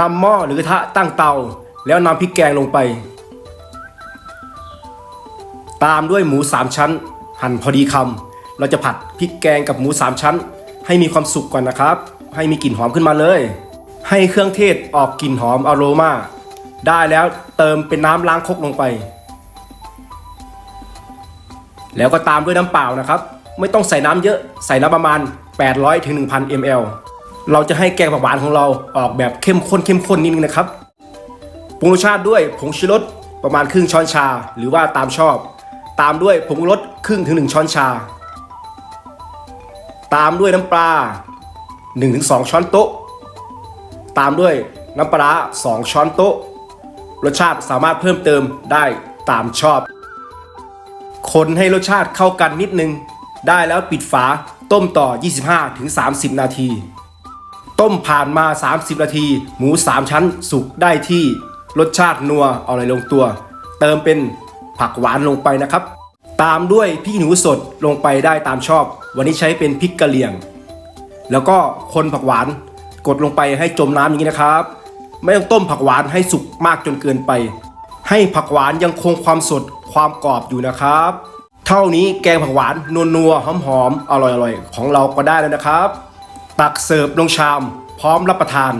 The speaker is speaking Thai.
นำหม้อหรือกระทะตั้งเตา แล้วนำพริกแกงลงไป ตามด้วยหมูสามชั้น หั่นพอดีคำเราจะผัดพริกแกงกับหมูสามชั้น ให้มีความสุกก่อนนะครับ ให้มีกลิ่นหอมขึ้นมาเลย ให้เครื่องเทศออกกลิ่นหอมอโรมาได้แล้วเติมเป็นน้ำล้างคกลงไป แล้วก็ตามด้วยน้ำเปล่านะครับ ไม่ต้องใส่น้ำเยอะใส่น้ำประมาณ 800ถึง1,000 ml เราจะให้แกงผักหวานของเราออกแบบเข้มข้นเข้มข้นนิดนึงนะครับปรุงรสชาติด้วยผงชูรสประมาณครึ่งช้อนชา หรือว่าตามชอบ ตามด้วยผงรสครึ่งถึง1ช้อนชา ตามด้วยน้ำปลา1-2 ช้อนโต๊ะ ตามด้วยน้ำปลาร้า2ช้อนโต๊ะ รสชาติสามารถเพิ่มเติมได้ตามชอบ คนให้รสชาติเข้ากันนิดนึง ได้แล้วปิดฝาต้มต่อ 25-30 นาที ต้มผ่านมา 30 นาที หมู 3 ชั้นสุกได้ที่รสชาตินัวเอาอะไรลงตัว เติมเป็นผักหวานลงไปนะครับ ตามด้วยพริกหนูสดลงไปได้ตามชอบ วันนี้ใช้เป็นพริกกะเหรี่ยง แล้วก็คนผักหวานกดลงไปให้จมน้ำอย่างนี้นะครับ ไม่ต้องต้มผักหวานให้สุกมากจนเกินไป ให้ผักหวานยังคงความสดความกรอบอยู่นะครับ เท่านี้แกงผักหวานนัวๆหอมๆอร่อยๆของเราก็ได้แล้วนะครับ ตักเสิร์ฟลงชาม พร้อมรับประทาน